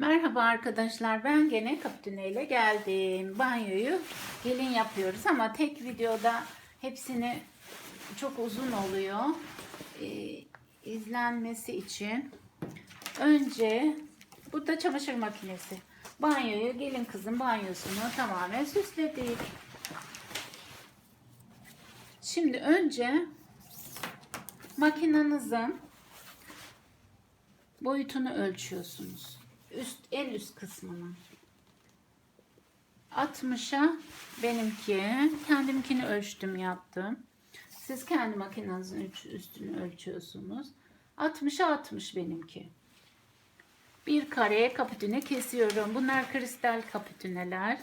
Merhaba arkadaşlar ben gene Kapitüne ile geldim. Banyoyu gelin yapıyoruz ama tek videoda hepsini çok uzun oluyor. Ee, izlenmesi için. Önce bu da çamaşır makinesi. Banyoyu gelin kızın banyosunu tamamen süsledik. Şimdi önce makinenizin boyutunu ölçüyorsunuz. Üst en üst kısmını. 60'a benimki. Kendimkini ölçtüm yaptım. Siz kendi makinenizin üstünü ölçüyorsunuz. 60'a 60 benimki. Bir kareye kapütüne kesiyorum. Bunlar kristal kapütüneler.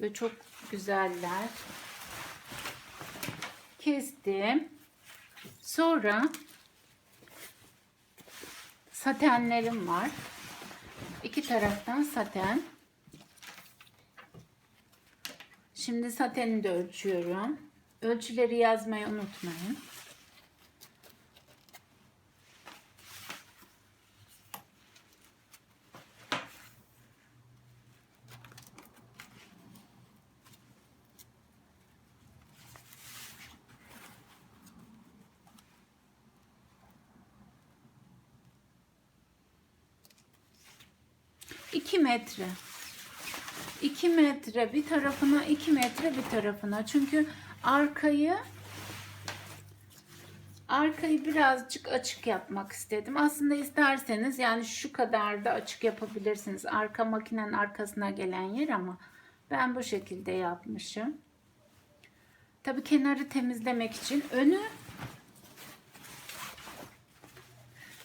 Böyle çok güzeller. Kestim. Sonra satenlerim var. İki taraftan saten. Şimdi sateni de ölçüyorum. Ölçüleri yazmayı unutmayın. İki metre. 2 metre bir tarafına 2 metre bir tarafına. Çünkü arkayı arkayı birazcık açık yapmak istedim. Aslında isterseniz yani şu kadar da açık yapabilirsiniz. Arka makinenin arkasına gelen yer ama ben bu şekilde yapmışım. Tabii kenarı temizlemek için önü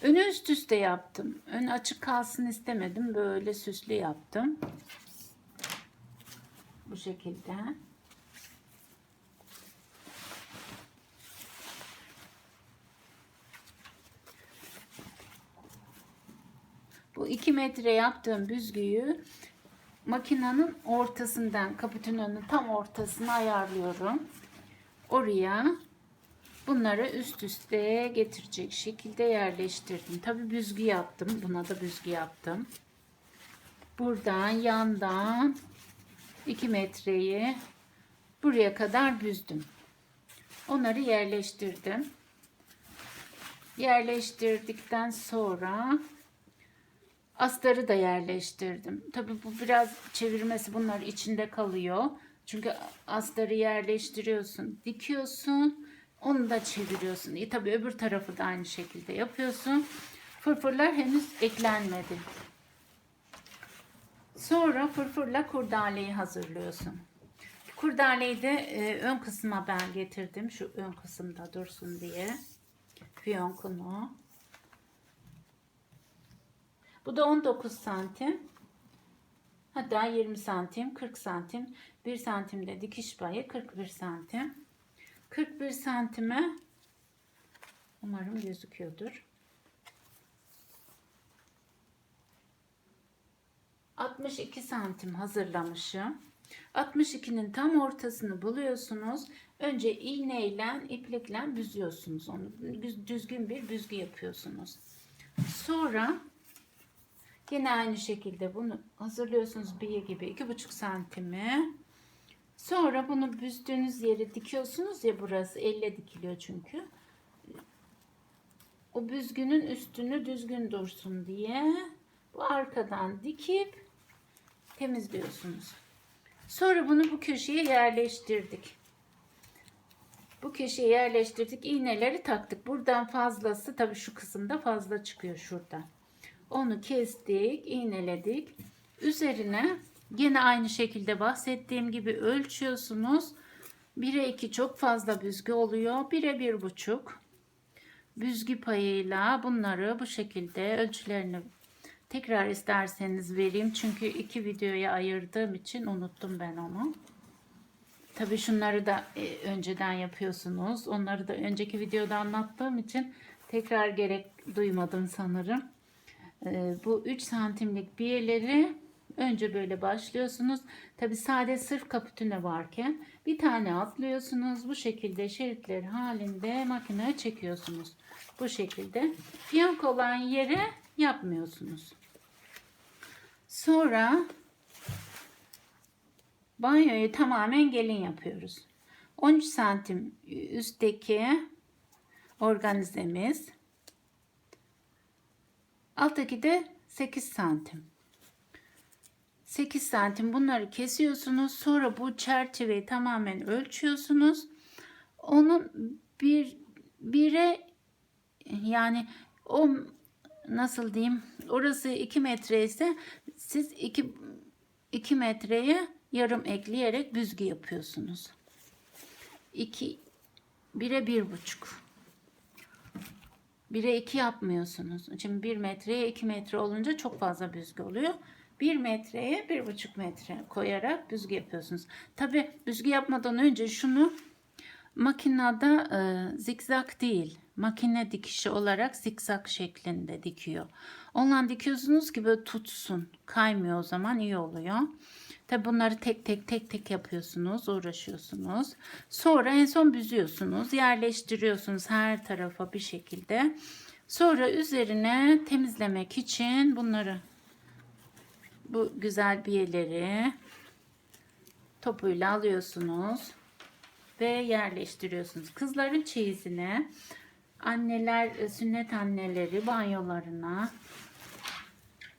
önü üst üste yaptım. Ön açık kalsın istemedim. Böyle süslü yaptım. Bu şekilde. Bu 2 metre yaptığım büzgüyü makinenin ortasından kaputünün tam ortasına ayarlıyorum. Oraya bunları üst üste getirecek şekilde yerleştirdim. Tabi büzgü yaptım. Buna da büzgü yaptım. Buradan yandan 2 metreyi buraya kadar büzdüm. Onları yerleştirdim. Yerleştirdikten sonra astarı da yerleştirdim. Tabii bu biraz çevirmesi bunlar içinde kalıyor. Çünkü astarı yerleştiriyorsun, dikiyorsun, onu da çeviriyorsun. E tabii öbür tarafı da aynı şekilde yapıyorsun. Fırfırlar henüz eklenmedi. Sonra fırfırla kurdaleyi hazırlıyorsun. Kurdaleyi de e, ön kısma ben getirdim. Şu ön kısımda dursun diye. Fiyonkunu. Bu da 19 santim. Hatta 20 santim, 40 santim. 1 santimde dikiş payı 41 santim. 41 santime umarım gözüküyordur. 62 santim hazırlamışım. 62'nin tam ortasını buluyorsunuz. Önce iğneyle, iplikle büzüyorsunuz onu. Düzgün bir büzgü yapıyorsunuz. Sonra yine aynı şekilde bunu hazırlıyorsunuz bir gibi 2,5 santimi. Sonra bunu büzdüğünüz yeri dikiyorsunuz ya burası elle dikiliyor çünkü. O büzgünün üstünü düzgün dursun diye bu arkadan dikip temizliyorsunuz. Sonra bunu bu köşeye yerleştirdik. Bu köşeye yerleştirdik. İğneleri taktık. Buradan fazlası tabii şu kısımda fazla çıkıyor şurada. Onu kestik, iğneledik. Üzerine yine aynı şekilde bahsettiğim gibi ölçüyorsunuz. 1'e 2 çok fazla büzgü oluyor. 1'e 1,5 büzgü payıyla bunları bu şekilde ölçülerini tekrar isterseniz vereyim. Çünkü iki videoya ayırdığım için unuttum ben onu. Tabii şunları da e, önceden yapıyorsunuz. Onları da önceki videoda anlattığım için tekrar gerek duymadım sanırım. E, bu 3 santimlik biyeleri önce böyle başlıyorsunuz. Tabii sade sırf kapütüne varken bir tane atlıyorsunuz. Bu şekilde şeritler halinde makineye çekiyorsunuz. Bu şekilde. Fiyonk olan yere yapmıyorsunuz. Sonra banyoyu tamamen gelin yapıyoruz. 13 santim üstteki organizemiz. Alttaki de 8 santim. 8 santim bunları kesiyorsunuz. Sonra bu çerçeveyi tamamen ölçüyorsunuz. Onun bir bire yani o nasıl diyeyim orası 2 metre ise siz 2 2 metreye yarım ekleyerek büzgü yapıyorsunuz. 2 bire bir buçuk. 1'e 2 yapmıyorsunuz. Şimdi 1 metreye 2 metre olunca çok fazla büzgü oluyor. 1 metreye 1,5 metre koyarak büzgü yapıyorsunuz. Tabi büzgü yapmadan önce şunu makinede e, zikzak değil makine dikişi olarak zikzak şeklinde dikiyor. Ondan dikiyorsunuz ki böyle tutsun kaymıyor o zaman iyi oluyor. Tabi bunları tek tek tek tek yapıyorsunuz uğraşıyorsunuz. Sonra en son büzüyorsunuz yerleştiriyorsunuz her tarafa bir şekilde. Sonra üzerine temizlemek için bunları bu güzel biyeleri topuyla alıyorsunuz ve yerleştiriyorsunuz. Kızların çeyizine, anneler, e, sünnet anneleri banyolarına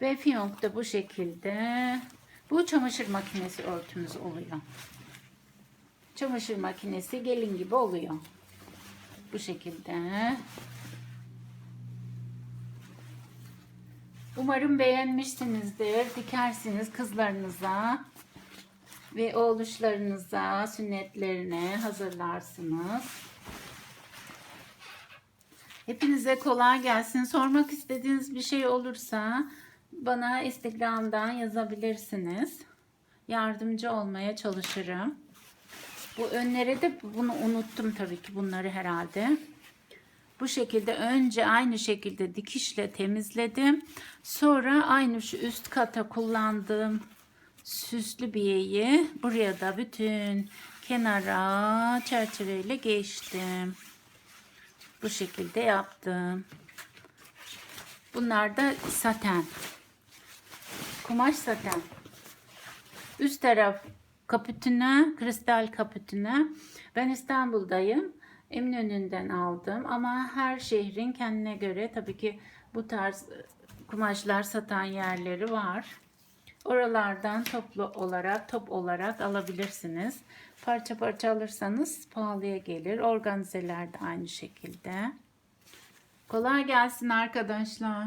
ve fiyonk da bu şekilde. Bu çamaşır makinesi örtümüz oluyor. Çamaşır makinesi gelin gibi oluyor. Bu şekilde. Umarım beğenmişsinizdir. Dikersiniz kızlarınıza ve oğluşlarınıza sünnetlerine hazırlarsınız. Hepinize kolay gelsin. Sormak istediğiniz bir şey olursa bana Instagram'dan yazabilirsiniz. Yardımcı olmaya çalışırım. Bu önlere de bunu unuttum tabii ki bunları herhalde. Bu şekilde önce aynı şekilde dikişle temizledim. Sonra aynı şu üst kata kullandığım süslü biyeyi buraya da bütün kenara çerçeveyle geçtim. Bu şekilde yaptım. Bunlar da saten. Kumaş saten. Üst taraf kapütüne, kristal kapütüne. Ben İstanbul'dayım. Eminönü'nden aldım ama her şehrin kendine göre tabii ki bu tarz kumaşlar satan yerleri var. Oralardan toplu olarak, top olarak alabilirsiniz. Parça parça alırsanız pahalıya gelir. Organizeler de aynı şekilde. Kolay gelsin arkadaşlar.